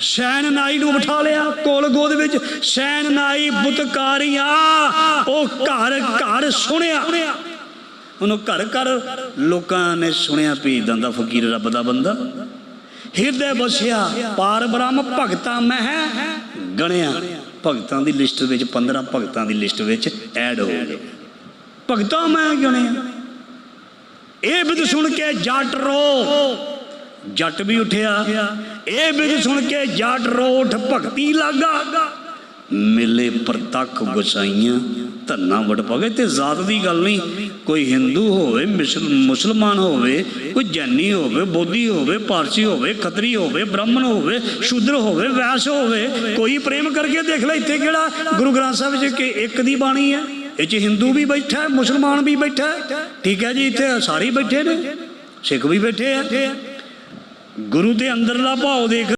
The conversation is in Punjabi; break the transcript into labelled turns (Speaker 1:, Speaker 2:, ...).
Speaker 1: ਸ਼ੈਨ ਨਾਈ ਨੂੰ ਬਿਠਾ ਲਿਆ, ਕੋਲ ਗੋਦ ਵਿੱਚ, ਸ਼ੈਨ ਨਾਈ ਉਹ ਘਰ ਘਰ ਸੁਣਿਆ। ਉਹਨੂੰ ਘਰ ਘਰ ਲੋਕਾਂ ਨੇ ਸੁਣਿਆ ਵੀ ਦੰਦਾ ਫਕੀਰ ਰੱਬ ਦਾ ਬੰਦਾ। ਹਿਰਦੇ ਬਸਿਆ ਪਾਰ ਬ੍ਰਹਮ ਭਗਤਾਂ ਮਹਿ ਗਣਿਆ। ਭਗਤਾਂ ਦੀ ਲਿਸਟ ਵਿੱਚ 15 ਭਗਤਾਂ ਦੀ ਲਿਸਟ ਵਿੱਚ ਐਡ ਹੋ ਗਏ। ਭਗਤਾਂ ਮੈਂ ਗਣਿਆ। ਇਹ ਬਿਦ ਸੁਣ ਕੇ ਜੱਟ ਰੋ। ਜੱਟ ਵੀ ਉੱਠਿਆ। ਇਹ ਬਿਦ ਸੁਣ ਕੇ ਜੱਟ ਰੋ ਭਗਤੀ ਲਾਗਾ। ਮਿਲੇ ਪ੍ਰਤੱਖ ਗੁਸਾਈਆਂ ਧੰਨਾ ਵੜ ਪਗੇ ਤੇ ਜ਼ਾਤ ਦੀ ਗੱਲ ਨਹੀਂ। ਕੋਈ ਹਿੰਦੂ ਹੋਵੇ ਮੁਸਲਮਾਨ ਹੋਵੇ, ਕੋਈ ਜੈਨੀ ਹੋਵੇ, ਬੋਧੀ ਹੋਵੇ, ਪਾਰਸੀ ਹੋਵੇ, ਖੱਤਰੀ ਹੋਵੇ, ਬ੍ਰਾਹਮਣ ਹੋਵੇ, ਸ਼ੂਦਰ ਹੋਵੇ, ਵੈਸ਼ ਹੋਵੇ, ਕੋਈ ਪ੍ਰੇਮ ਕਰਕੇ ਦੇਖ ਲੈ ਇੱਥੇ ਕਿਹੜਾ ਗੁਰੂ ਗ੍ਰੰਥ ਸਾਹਿਬ ਵਿੱਚ ਕਿ ਇੱਕ ਦੀ ਬਾਣੀ ਹੈ। ਇਹ ਚ ਹਿੰਦੂ ਵੀ ਬੈਠਾ ਹੈ ਮੁਸਲਮਾਨ ਵੀ ਬੈਠਾ। ਹੈ ਠੀਕ ਹੈ ਜੀ, ਇੱਥੇ ਸਾਰੇ ਬੈਠੇ ਨੇ, ਸਿੱਖ ਵੀ ਬੈਠੇ ਆ। ਗੁਰੂ ਦੇ ਅੰਦਰਲਾ ਭਾਵ ਦੇਖ